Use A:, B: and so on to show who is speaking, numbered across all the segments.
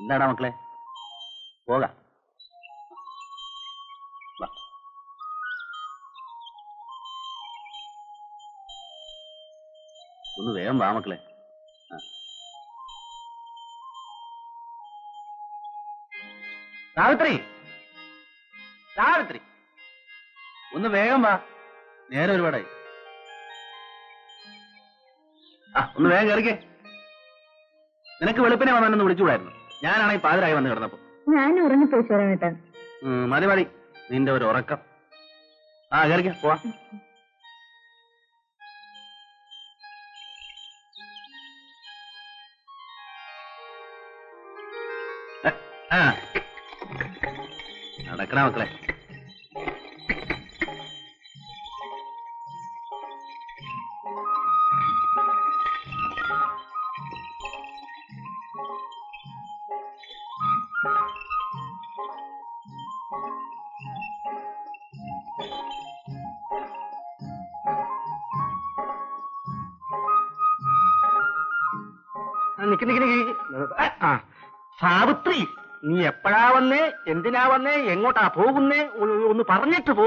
A: എന്താടാ മക്കളെ? പോകാം. ഒന്ന് വേഗം വാ മക്കളെ. സാവിത്രി! സാവിത്രി! ഒന്ന് വേഗം വാ. നേരെ ഒരുപാടായി. ആ ഒന്ന് വേഗം കയറിക്കേ നിനക്ക് വെളുപ്പിനെ വന്നൊന്ന് വിളിച്ചുകൂടായിരുന്നു? ഞാനാണെങ്കിൽ പാതിരായി വന്ന് കിടന്നപ്പോ.
B: ഞാൻ ഉറങ്ങി പോയി
A: ഉം, മതി മതി. നിന്റെ ഒരു ഉറക്കം. ആ കയറിക്ക പോവാ. നടക്കണ മക്കളെ.
C: നിക്ക് നിക്ക് നിക്ക്. ആ. സാവിത്രി നീ എപ്പോഴാ വന്നേ? എന്തിനാ വന്നേ? എങ്ങോട്ടാ പോകുന്നേ? ഒന്ന് പറഞ്ഞിട്ട് പോ.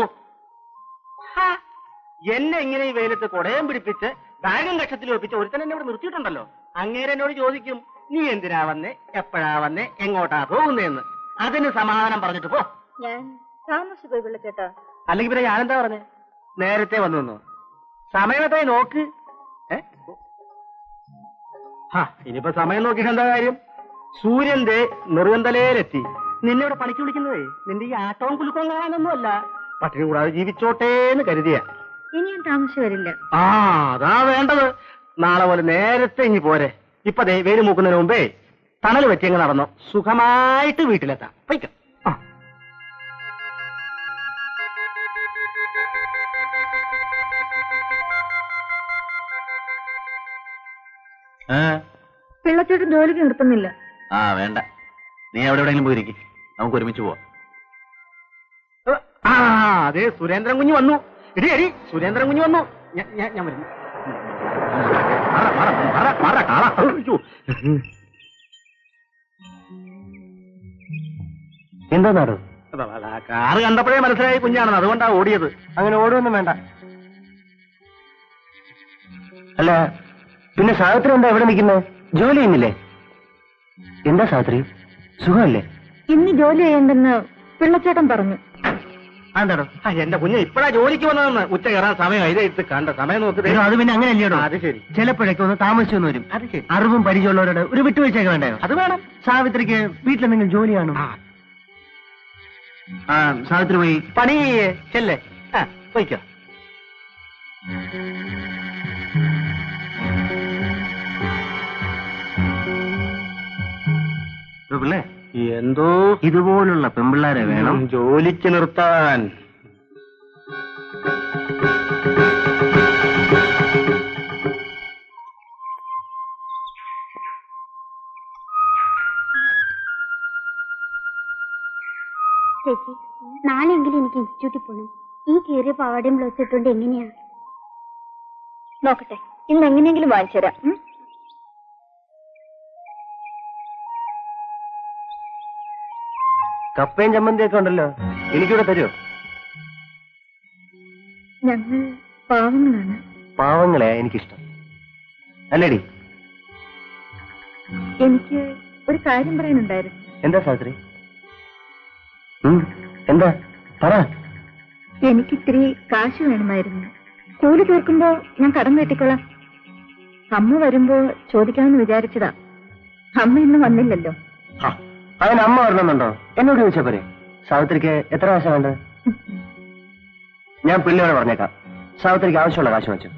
C: എന്നെ ഇങ്ങനെ ഈ വെയിലത്ത് കൊടയം പിടിപ്പിച്ച് ബാഗും കക്ഷത്തിൽ ഒപ്പിച്ച് ഒരുത്തൻ എന്നെ ഇവിടെ നിർത്തിയിട്ടുണ്ടല്ലോ. അങ്ങേരെ എന്നോട് ചോദിക്കും നീ എന്തിനാ വന്നേ? എപ്പോഴാ വന്നേ? എങ്ങോട്ടാ പോകുന്നേന്ന്? അതിന് സമാധാനം പറഞ്ഞിട്ട് പോ.
B: ഞാൻ താമസിച്ചു പോയി വിളിച്ചേട്ടാ
C: അല്ലെങ്കിൽ പിന്നെ ഞാനെന്താ പറഞ്ഞേ? നേരത്തെ വന്നു സമയത്തെ നോക്ക്. ഇനിയിപ്പോ സമയം നോക്കിയിട്ട് എന്താ കാര്യം? സൂര്യന്റെ നെറുകന്തലയിലെത്തി നിന്നെ ഇവിടെ പണിക്ക് വിളിക്കുന്നതേ നിന്റെ ഈ ആട്ടവും കുലുക്കവും കാണാനൊന്നുമല്ല. പട്ടിണി കൂടാതെ ജീവിച്ചോട്ടേന്ന് കരുതിയ.
B: ഇനി ഞാൻ താമസിച്ചു വരില്ല.
C: ആ അതാ വേണ്ടത്. നാളെ പോലെ നേരത്തെ ഇനി പോരെ. ഇപ്പതേ വെയിൽ മൂക്കുന്നതിന് മുമ്പേ തണൽ വെറ്റിയങ്ങ് നടന്നു. സുഖമായിട്ട് വീട്ടിലെത്താം. പൊയ്ക്കോ.
B: പിള്ളച്ചേട്ടൻ ജോലിക്ക് നിർത്തുന്നില്ല
A: ആ വേണ്ട നീ എവിടെ എവിടെയെങ്കിലും പോയിരിക്കും നമുക്ക് ഒരുമിച്ച് പോവാം
C: ആ അതെ സുരേന്ദ്രൻ കുഞ്ഞ് വന്നു എടി എടി സുരേന്ദ്രൻ കുഞ്ഞ് വന്നു ഞാൻ ഞാൻ വരുന്നു.
D: എന്താ നാടോ
C: കാറ് കണ്ടപ്പോഴേ മനസ്സിലായി കുഞ്ഞാണെന്ന് അതുകൊണ്ടാ ഓടിയത്
D: അങ്ങനെ ഓടുമൊന്നും വേണ്ട അല്ല പിന്നെ സാവിത്രി എന്താ എവിടെ നിൽക്കുന്നത് ജോലി ചെയ്യുന്നില്ലേ? എന്താ സാവിത്രി? സുഖമല്ലേ?
B: ഇന്ന് ജോലി ചെയ്യണ്ടെന്ന് പിള്ളച്ചേട്ടൻ പറഞ്ഞു.
C: ആ, എന്റെ കുഞ്ഞ് ഇപ്പഴാ ജോലിക്ക് വന്നതെന്ന്. ഉച്ച കയറാൻ സമയം ഇതേ എടുത്ത് കണ്ട സമയം നോക്കി ദേ.
D: അത് പിന്നെ അങ്ങനെയല്ലേടോ.
C: അല്ലയോ അത് ശരി.
D: ചിലപ്പോഴൊക്കെ ഒന്ന് താമസിച്ചു വന്ന് വരും.
C: അത് ശരി.
D: അറിവും പരിചയമുള്ളവരോട് ഒരു വിട്ടുവീഴ്ചയൊക്കെ വേണ്ടേ?
C: അത് വേണം.
D: സാവിത്രിക്ക് വീട്ടിലെന്തെങ്കിലും ജോലി കാണും?
C: ആ,
D: ആ സാവിത്രി പോയി.
C: പണി ചെല്ലേ? ആ പോയിക്കോ.
D: പിള്ളേ
C: എന്തോ?
D: ഇതുപോലുള്ള പെമ്പിള്ളാരെ വേണം.
C: ജോലിക്ക് നിർത്താൻ.
E: ചേച്ചി നാളെങ്കിലും എനിക്ക് ഇൻസ്റ്റിറ്റ്യൂട്ടിൽ പോകണം ഈ കീറിയ പാവാടയും ബ്ലൗസ് ഇട്ടുകൊണ്ട് എങ്ങനെയാ?
B: നോക്കട്ടെ ഇന്ന് എങ്ങനെയെങ്കിലും വാങ്ങിച്ചു തരാം.
D: കപ്പയും ചമ്മന്തിയൊക്കെ ഉണ്ടല്ലോ. എനിക്കിവിടെ തരുമോ
B: ഞങ്ങൾ പാവങ്ങളാണ്.
D: പാവങ്ങളെ എനിക്കിഷ്ടം. അല്ലേടി.
B: എനിക്ക് ഒരു കാര്യം പറയാനുണ്ടായിരുന്നു.
D: എന്താ സാത്രി എന്താ? പറ.
B: എനിക്ക് ഇത്തിരി കാശ് വേണമായിരുന്നു. കൂലി തീർക്കുമ്പോ ഞാൻ കടം കെട്ടിക്കൊള്ളാം അമ്മ വരുമ്പോ ചോദിക്കാമെന്ന് വിചാരിച്ചതാ. അമ്മ ഇന്ന് വന്നില്ലല്ലോ.
D: ആ, അതിന് അമ്മ വരണമെന്നുണ്ടോ? എന്നോട് ചോദിച്ചാ പോരെ. സാവിത്രിക്ക് എത്ര കാശ വേണ്ടത്? ഞാൻ പിള്ളേരോട് പറഞ്ഞേക്കാം. സാവിത്രിക്ക് ആവശ്യമുള്ള കാശ് വെച്ചു.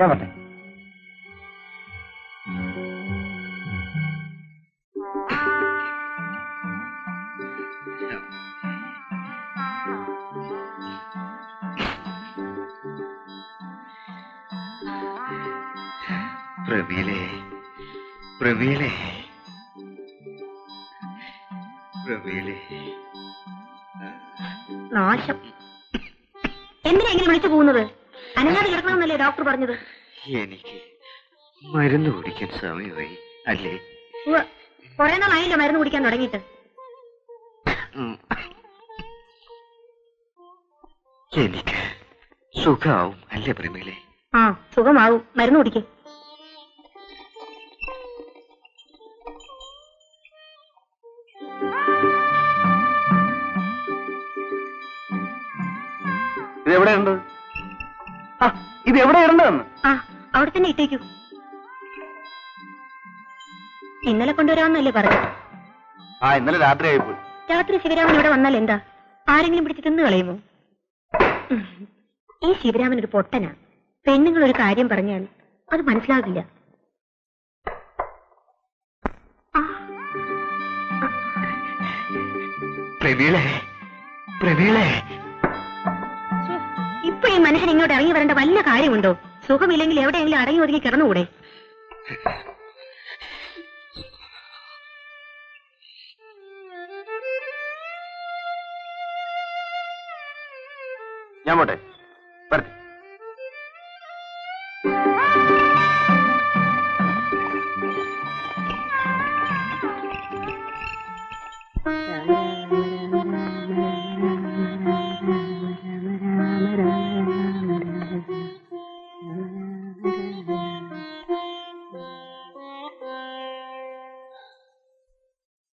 D: ഞാൻ പറഞ്ഞു
A: പ്രമീലേ പ്രമീലേ പ്രമീലേ
B: നാശം. എന്തിനാ ഇങ്ങനെ വിളിച്ചു പോകുന്നത്? അനങ്ങാതെ കിടക്കണമെന്നല്ലേ ഡോക്ടർ പറഞ്ഞത്?
A: എനിക്ക് മരുന്ന് കുടിക്കാൻ സമയമായി അല്ലേ?
F: കുറെ നാളായില്ലോ മരുന്ന് കുടിക്കാൻ തുടങ്ങിയിട്ട്.
C: എനിക്ക് സുഖാവും അല്ലേ പ്രമീളെ?
F: ആ സുഖമാവും. മരുന്ന് കുടിക്കേ.
A: ഇത് എവിടെയുണ്ട്? ആ ഇത് എവിടെ ഇടണ്ടെന്ന്
F: ആ അവിടെ തന്നെ ഇട്ടേക്കൂ. ഇന്നലെ കൊണ്ടുവരാമെന്നല്ലേ പറഞ്ഞത്?
A: ആ ഇന്നലെ രാത്രി ആയിപ്പോയി
F: രാത്രി ശിവരാമൻ ഇവിടെ വന്നാൽ എന്താ? ആരെങ്കിലും പിടിച്ച് തിന്നു കളയുമോ? ഈ ശിവരാമൻ ഒരു പൊട്ടനാ. പെണ്ണുങ്ങൾ ഒരു കാര്യം പറഞ്ഞാൽ അത് മനസ്സിലാകില്ല.
C: പ്രമീളെ പ്രവീളെ.
F: ഇപ്പൊ ഈ മനുഷ്യൻ ഇങ്ങോട്ട് ഇറങ്ങി വരേണ്ട വല്ല കാര്യമുണ്ടോ? സുഖമില്ലെങ്കിൽ എവിടെയെങ്കിലും അടങ്ങി ഒതുങ്ങി കിടന്നുകൂടെ?
A: ഞാൻ പോട്ടെ. വരട്ടെ.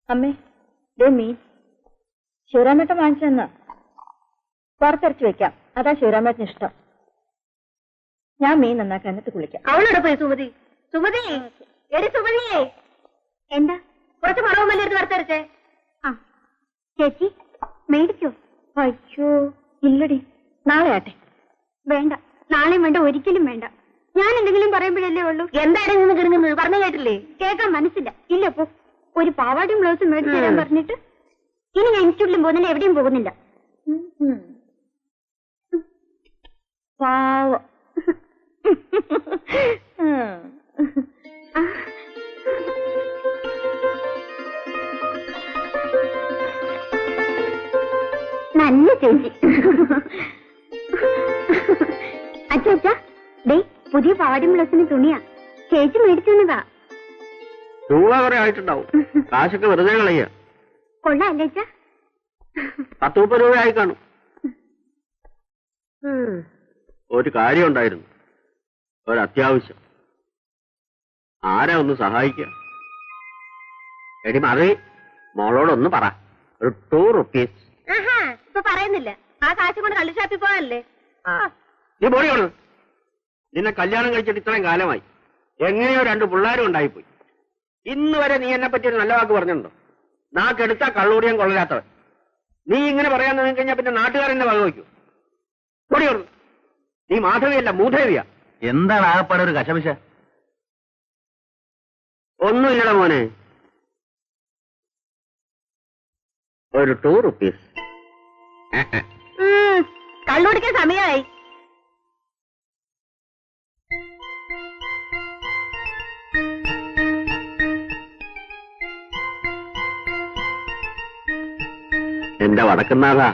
F: അമ്മേ ദേ മീൻ. ശിവരാമേട്ടൻ വാങ്ങിച്ചെന്ന് വറുത്തരച്ച് വെക്കാം. അതാ ശിവരാമേട്ടന് ഇഷ്ടം. ഞാൻ മീൻ നന്നാക്കാൻ എന്നിട്ട് കുളിക്കാം. അവളോട് പോയി സുമതി? സുമതി? എടി സുമതിയേ
E: എന്താ?
F: കുറച്ച് മറവുമല്ലേ എടുത്ത് വറുത്തരച്ചേ.
E: ആ ചേച്ചി മേടിച്ചോ
F: അയ്യോ ഇല്ലടി. നാളെ ആട്ടെ.
E: വേണ്ട. നാളെയും വേണ്ട ഒരിക്കലും വേണ്ട. ഞാൻ എന്തെങ്കിലും പറയുമ്പോഴല്ലേ ഉള്ളൂ.
F: എന്തായാലും നിന്ന് കിടങ്ങുന്നത്? പറഞ്ഞു കേട്ടില്ലേ?
E: കേൾക്കാൻ മനസ്സില്ല. ഇല്ല പോ. ഒരു പാവാടിയും ബ്ലൗസും മേടിച്ചു തരാൻ പറഞ്ഞിട്ട് ഇനി ഞാൻ ഇൻസ്റ്റിറ്റ്യൂട്ടിലും പോകുന്നില്ല എവിടെയും പോകുന്നില്ല.
F: പാവം.
E: നല്ല ചേച്ചി. അച്ഛാ അച്ഛാ. ഡേ പുതിയ പാവാടിയും ബ്ലൗസിന് തുണിയാ. ചേച്ചി മേടിച്ചു തന്നതാ.
C: രൂപ കുറെ ആയിട്ടുണ്ടാവും. കാശൊക്കെ വെറുതെ കളയ.
E: കൊള്ളാം അല്ലേ അച്ഛാ?
C: പത്ത് മുപ്പത് രൂപ ആയി കാണും ഒരു കാര്യം ഉണ്ടായിരുന്നു ഒരു അത്യാവശ്യം ആരാ ഒന്ന് സഹായിക്കുക എടി മറി മോളോടൊന്ന് പറ. ഒരു ടൂ റുപ്പീസ്
F: ഇപ്പൊ പറയുന്നില്ല. ആ കാശ് കൊണ്ട് കള്ളുഷാപ്പിൽ പോകാനല്ലേ?
C: നീ പോടി നിന്നെ കല്യാണം കഴിച്ചിട്ട് ഇത്രയും കാലമായി. എങ്ങനെയോ രണ്ട് പിള്ളേരും ഉണ്ടായിപ്പോയി. ഇന്ന് വരെ നീ എന്നെ പറ്റി ഒരു നല്ല വാക്ക് പറഞ്ഞിട്ടുണ്ടോ? നാക്കെടുത്ത കള്ളൂടിയം കൊള്ളരാത്തവൻ നീ ഇങ്ങനെ പറയാൻ തുടങ്ങി കഴിഞ്ഞാൽ പിന്നെ നാട്ടുകാരെന്നെ വക വയ്ക്കൂ കൊടി നീ മാധവിയല്ല മൂധവിയ.
A: എന്താണ് ആ ആകപ്പാടെ ഒരു കശപിശ?
C: ഒന്നുമില്ലട മോനെ. ഒരു ടൂ റുപ്പീസ്
F: കള്ളുടിക്കാൻ സമയമായി
C: എന്റെ വടക്കുന്നാഥാ